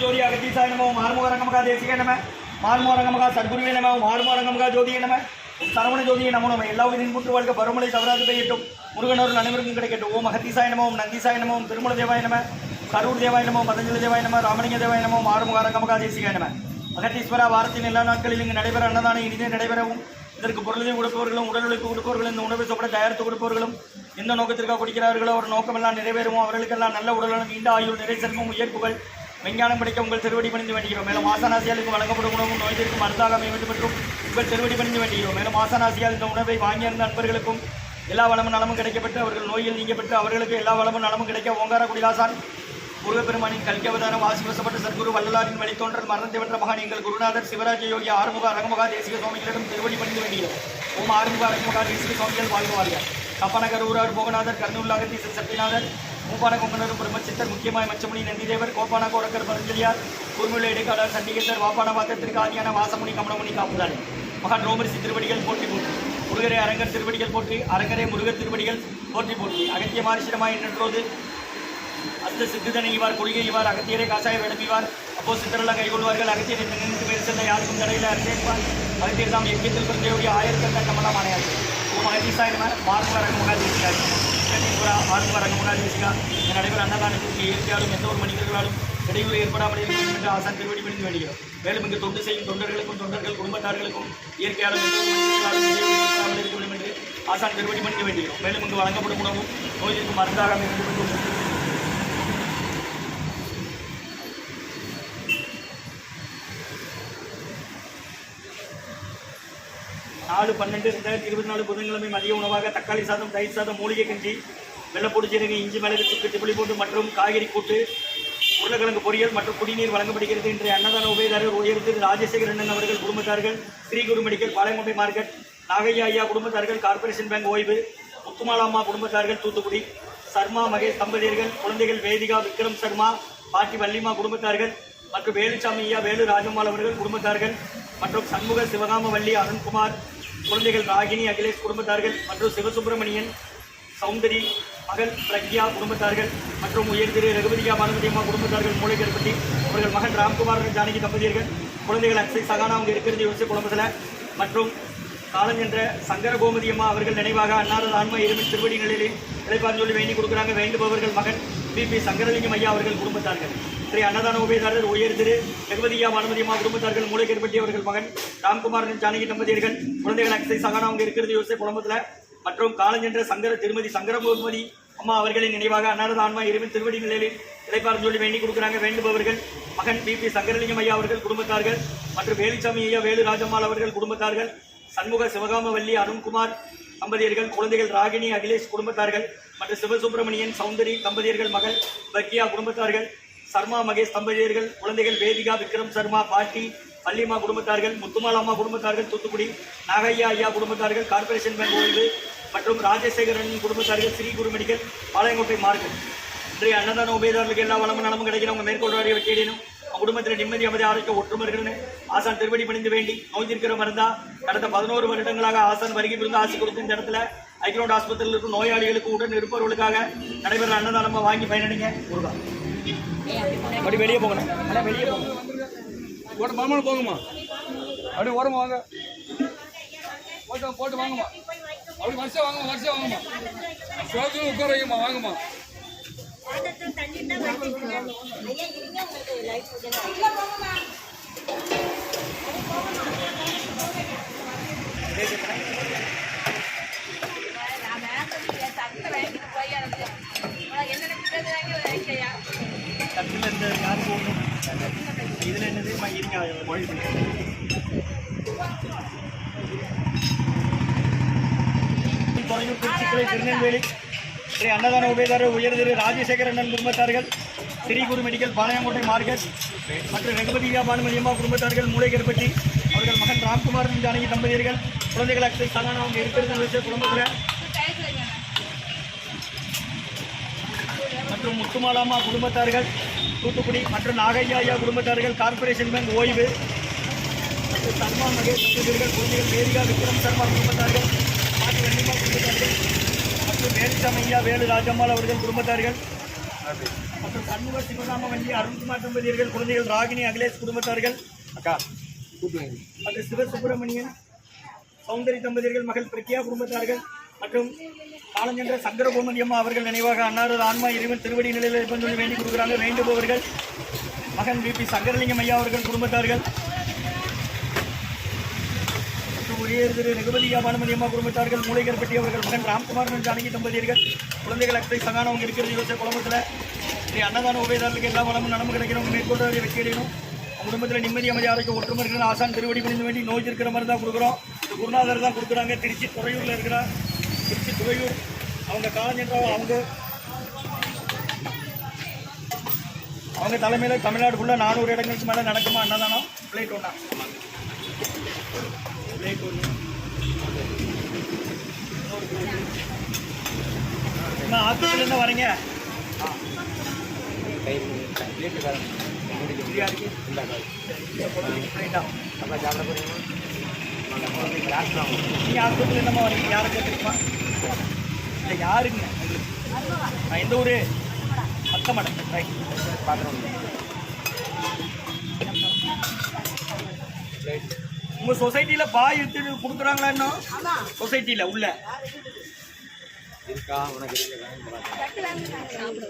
ஜோதி அகத்தீசாய நமோ மார்முகரங்கமகா தேசிக நம மார்முகரங்கமகா சத்குருவே நம மார்முகரங்கமகா ஜோதிய நம சரவண ஜோதியை நமோ நம்ம எல்லா உயிரின் முற்று வாழ்க்கை பருமலை தவறாது பெய்யட்டும் முருகனோர் அனைவருக்கும் கிடைக்கட்டும் ஓம் அகத்தீசாய நமோ ஓம் நந்திசாய நமோ திருமல தேவாய நம கரூர் தேவாய நமோ பதஞ்சலி தேவாய நம ராமலிங்க தேவாய நமோ மாறுமுகாரங்கமகா தேசிகாய நம அகத்தீஸ்வரா வாரத்தின் எல்லா நாட்களில் இங்கு நடைபெற அன்னதானம் இனிதே நடைபெறவும் இதற்கு பொருளையும் கொடுப்பவர்களும் உடல் உழைப்பு கொடுப்பவர்களும் இந்த உணவை சொப்பட தயாரித்து கொடுப்பவர்களும் எந்த நோக்கத்திற்காக கொடுக்கிறார்களோ ஒரு நோக்கமெல்லாம் நிறைவேறுமோ அவர்களுக்கெல்லாம் நல்ல உடலும் நீண்ட ஆயுள் நிறை செல்வம் உயர்ப்புகள் விஞ்ஞானம் படிக்க உங்கள் திருவடி பணிந்து வேண்டுகிறோம். மேலும் ஆசனாசியாளுக்கு வழங்கப்படும் உணவும் நோய் தீர்க்கும் மருந்தாக அமைய வேண்டும் என்றும் உங்கள் திருவடி பணிந்து வேண்டுகிறோம். மேலும் ஆசனாசியால் இந்த உணவை வாங்கியிருந்த நண்பர்களுக்கும் எல்லா வளமும் நலமும் கிடைக்கப்பட்டு அவர்கள் நோயில் நீங்கப்பட்டு அவர்களுக்கு எல்லா வளமும் நலமும் கிடைக்க ஓங்கார குடிலாசான் முருகப்பெருமானின் கல்கவதாரம் ஆசிவசப்பட்ட சத்குரு வள்ளலாரின் வழித்தோன்றல் மரணத்தை வென்ற மகான் எங்கள் குருநாதர் சிவராஜ யோகி ஆறுமுக அரங்கமுகா தேசிய சுவாமிகளிடம் திருவடி பணிந்து வேண்டியது ஓம் ஆறுமுக அரங்கமுகா தேசிய சுவாமிகள் வாழ்வார்கள். கப்பநகர் ஊரார் போகநாதர் கர்னூல்லாகத்தீசர் சத்தியநாதர் மூப்பான கொங்கனர் பிரம்மச்சித்தர் முக்கியமாய் மச்சமுனி நந்திதேவர் கோப்பான கோரக்கர் பரஞ்சலியார் குருமுள்ள இடைக்காடர் சண்டிகேசர் வாப்பான வாக்கத்திற்கு ஆதியான வாசமுனி கமலமுனி காப்புதானே மகான் ரோமரிசி திருவடிகள் போட்டி போட்டி முருகரை அரங்கர் திருவடிகள் போற்றி அரங்கரை முருகர் திருவடிகள் போற்றி போற்றி. அகத்திய மாரிசிடமாய் நின்றோது அந்த சித்திதனை இவார் கொள்கை இவார் அகத்தியரை காசாய விளம்பிவார் அப்போ சித்தரெல்லாம் கைகொள்வார்கள் அகத்தியரை நின்று பேர் செல்ல யாருக்கும் தடையில் அறிவிப்பார் அகத்தியர் தாம் எக்கியத்தில் பிறந்தயோகி ஆயிரத்தி கட்டமெல்லாம் ஆணையாது ஓம் அகத்தீசாய நம மார்மல ரங்கமுகா தேசிகா கண்டிப்புரா தேசிகா இந்த நடைபெற அன்னதானத்திற்கு இயற்கையாலும் எந்த ஒரு மனிதர்களாலும் இடையூறு ஏற்படாமல் இருக்கும் என்று ஆசான் திருவடி பிடித்து வேண்டுகிறோம் மேலும் இங்கு தொண்டு செய்யும் தொண்டர்களுக்கும் தொண்டர்கள் குடும்பத்தார்களுக்கும் இயற்கையாலும் எந்த ஒரு மனிதர்களாலும் இடையூறு ஏற்படாமல் இருக்க வேண்டும் என்று ஆசான் திருவடி பணிந்து வேண்டுகிறோம். மேலும் இங்கு வழங்கப்படும் உணவும் நோய்க்கு மருந்தாக அமைக்கப்பட்டு நாலு பன்னெண்டு ரெண்டாயிரத்தி இருபத்தி நாலு புதன்கிழமை மதிய உணவாக தக்காளி சாதம் தயிர் சாதம் மூலிகை கஞ்சி வெள்ளப்பொடி சீரக இஞ்சி மிளகு சுக்கு திப்பிலி போட்டு மற்றும் காய்கறி கூட்டு உருளைக்கிழங்கு பொரியல் மற்றும் குடிநீர் வழங்கப்படுகிறது. இன்றைய அன்னதான உபயதாரர் உயர்த்து ராஜசேகர் அண்ணன் அவர்கள் குடும்பத்தார்கள் ஸ்ரீகுரு மெடிக்கல் பாளையங்கோட்டை மார்க்கெட் நாகையா ஐயா குடும்பத்தார்கள் கார்ப்பரேஷன் பேங்க் ஓய்வு முத்துமாலாம்மா குடும்பத்தார்கள் தூத்துக்குடி சர்மா மகேஷ் தம்பதியர்கள் குழந்தைகள் வேதிகா விக்ரம் சர்மா பாட்டி வள்ளிமா குடும்பத்தார்கள் மற்றும் வேலுசாமி ஐயா வேலு ராஜம்மாள் அவர்கள் குடும்பத்தார்கள் மற்றும் சண்முக சிவகாம வள்ளி அருண்குமார் குழந்தைகள் ராகினி அகிலேஷ் குடும்பத்தார்கள் மற்றும் சிவசுப்பிரமணியன் சௌந்தரி மகள் பிரக்யா குடும்பத்தார்கள் மற்றும் உயர் திரு ரகுபதியா பானுமதியம்மா குடும்பத்தார்கள் மூளைக்கருப்பட்டி அவர்கள் மகன் ராம்குமார் ஜானகி தம்பதியர்கள் குழந்தைகள் அக்ஷய் சகானா அவங்க இருக்கிறது யோசிச்சு குடும்பத்தில் மற்றும் காலஞ்சென்ற சங்கரகோமதி சங்கர அம்மா அவர்கள் நினைவாக அன்னாரது ஆன்மா இருமை திருவடி நிலையில் இழைப்பார் சொல்லி வேண்டி கொடுக்குறாங்க. வேண்டுபவர்கள் மகன் பிபி சங்கரலிங்கம் ஐயா அவர்கள் குடும்பத்தார்கள். ஸ்ரீ அன்னதான உபயதாரர் உயர் திரு ரகுபதியா மனுமதியம்மா அம்மா குடும்பத்தார்கள் மூளைக்கருப்பட்டி அவர்கள் மகன் ராம்குமார் ஜானகி தம்பதியர்கள் குழந்தைகள் அக்ஸை சகானா அவங்க இருக்கிறது யோசிச்சு குடும்பத்தில் மற்றும் காலஞ்சென்ற சங்கர திருமதி சங்கரமூர்மதி அம்மா அவர்களின் நினைவாக அன்னாரது ஆன்மா இருமை திருவடி நிலையில் இழைப்பார் சொல்லி வேண்டி கொடுக்குறாங்க. வேண்டுபவர்கள் மகன் பிபி சங்கரலிங்கம் ஐயா அவர்கள் குடும்பத்தார்கள் மற்றும் வேலுச்சாமி ஐயா வேலு ராஜம்மாள் அவர்கள் குடும்பத்தார்கள். சண்முக சிவகாமவல்லி அருண்குமார் தம்பதியர்கள் குழந்தைகள் ராகினி அகிலேஷ் குடும்பத்தார்கள் மற்றும் சிவசுப்பிரமணியன் சௌந்தரி தம்பதியர்கள் மகள் பக்கியா குடும்பத்தார்கள் சர்மா மகேஷ் தம்பதியர்கள் குழந்தைகள் வேதிகா விக்ரம் சர்மா பாட்டி பள்ளிமா குடும்பத்தார்கள் முத்துமாலம்மா குடும்பத்தார்கள் தூத்துக்குடி நாகையா ஐயா குடும்பத்தார்கள் கார்ப்பரேஷன் பேங்க் ஓய்வு மற்றும் ராஜசேகரன் குடும்பத்தார்கள் ஸ்ரீ குருமணிகள் பாளையங்கோட்டை மார்க்கெட். இன்றைய அன்னதான உபயதாரர்களுக்கு எல்லா வளமும் நலமும் கிடைக்கிறவங்க மேற்கொள்வாரிய வெற்றியடையணும் குடும்பத்தில் நிம்மதி அமைதி ஆரோக்கியம் ஒற்றுமை இருக்கணும்னு ஆசான் திருவடி பணிந்து வேண்டி நோய் தீர்க்கிற மருந்தா கடந்த பதினோரு வருடங்களாக ஆசான் வருகை புரிந்து ஆசி கொடுத்த இந்த இடத்துல ஐக்கிரோட் ஆஸ்பத்திரியில் இருக்கும் நோயாளிகளுக்கு உடன் இருப்பவர்களுக்காக நடைபெற அன்னதானமாக வாங்கி பயனடைங்க முருகா அப்படி வெளியே போகணும் அண்ணா வெளியே போகணும் போட்டு மாமன் போங்கம்மா. ஓரமா வாங்க. போட்டு போட்டு வாங்கம்மா. அப்படி வருஷம் வாங்கம்மா வருஷம் வாங்கம்மா. சோதனை உட்கார வைங்கம்மா வாங்கம்மா தட்டில் இருந்த யார் போகணும் இதில் என்னது மொழி துறையூர் திருச்சிக்கலை திருநெல்வேலி. ஸ்ரீ அன்னதான உபயதாரர் உயர் திரு ராஜசேகர அண்ணன் குடும்பத்தார்கள் ஸ்ரீ குரு மெடிக்கல் பாளையங்கோட்டை மார்க்கெட் மற்றும் ரகுபதியா பானுமதியம்மா குடும்பத்தார்கள் மூளைக்கருப்பட்டி அவர்கள் மகன் ராம்குமார் ஜானகி தம்பதியர்கள் குழந்தைகள் அக்ஷய் சலானா அவங்க இருக்கிறது குடும்பத்தில். மற்றும் முத்துமாலாமா குடும்பத்தார்கள் தூத்துக்குடி மற்றும் நாகையா குடும்பத்தார்கள் கார்ப்பரேஷன் பேங்க் ஓய்வு. சர்மா மகேஷ் குழந்தைகள் வேதிகா விக்ரம் சர்மா குடும்பத்தார்கள் பழனிசாமியா வேலு ராஜம்மாள் அவர்கள் குடும்பத்தார்கள் மற்றும் சண்முக சிவராம வண்டி அருண்குமார் தம்பதியர்கள் குழந்தைகள் ராகினி அகிலேஷ் குடும்பத்தார்கள் அக்கா சிவசுப்பிரமணியன் சௌந்தரி தம்பதியர்கள் மகள் பிரக்யா குடும்பத்தார்கள் மற்றும் காலஞ்சென்ற சங்கர கோமதி அம்மா அவர்கள் நினைவாக அன்னாரது ஆன்மா இறைவன் திருவடி நிலையில் இருப்பது வேண்டி கொடுக்குறாங்க. வேண்டுபவர்கள் மகன் விபி சங்கரலிங்கம் ஐயா அவர்கள் குடும்பத்தார்கள். உரிய திரு ரகுபதியா பானுமதி அம்மா குடும்பத்தார்கள் மூளைகர்பட்டி அவர்கள் மகன் ராம்குமார் ஜானகி தம்பதியர்கள் குழந்தைகள் அக்ஷய் சங்கானவங்க அவங்க இருக்கிறது யோசிச்ச குடும்பத்தில் ஸ்ரீ அன்னதான உபயதாரர்களுக்கு எல்லா வளமும் நலமும் கிடைக்கிறவங்க மேற்கொண்டு அதை வெற்றி அடையணும். குடும்பத்தில் நிம்மதி அமைதி ஒற்றுமை இருக்கிற ஆசான் திருவடி புரிந்து வேண்டி நோய் இருக்கிற மாதிரி தான் கொடுக்குறோம். குருநாதர் தான் கொடுக்குறாங்க. திருச்சி துறையூரில் இருக்கிறார் திருச்சி துறையூர். அவங்க காலஞ்சென்றவங்க அவங்க அவங்க தலைமையில் தமிழ்நாடு ஃபுல்லாக நானூறு இடங்களுக்கு மேலே நடக்குமா? அன்னதானம்? பிளேட் ஒன்றா என்ன ஒன்று ஆத்தூர்லேருந்து வரீங்க. நீங்கள் ஆஸ்பத்திரியில் என்னம்மா வரீங்க. யாரை கேட்டுருக்குமா இல்லை யாருங்க? எந்த ஊர்? அத்தமடை ரைட் பாத்திரம் உங்கள் சொசைட்டியில் பாய் எடுத்து கொடுக்குறாங்களா இன்னும்? சொசைட்டியில் உள்ள. இருக்கா? உனக்கு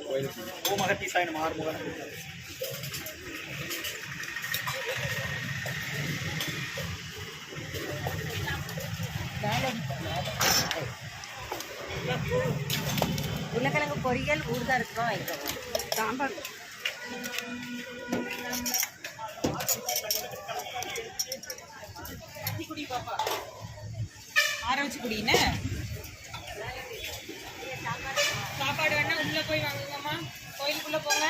கோயிலுக்கு ஓ மகத்தி சாயனம் ஆறுமுகம் உருளைக்கிழங்கு பொரியல் ஊறுகாய் இருக்குமா? சாம்பார். ஆற வச்சு குடின்னு சாப்பாடு வேணா உள்ள போய் வாங்குங்கம்மா. கோயிலுக்குள்ள போங்க.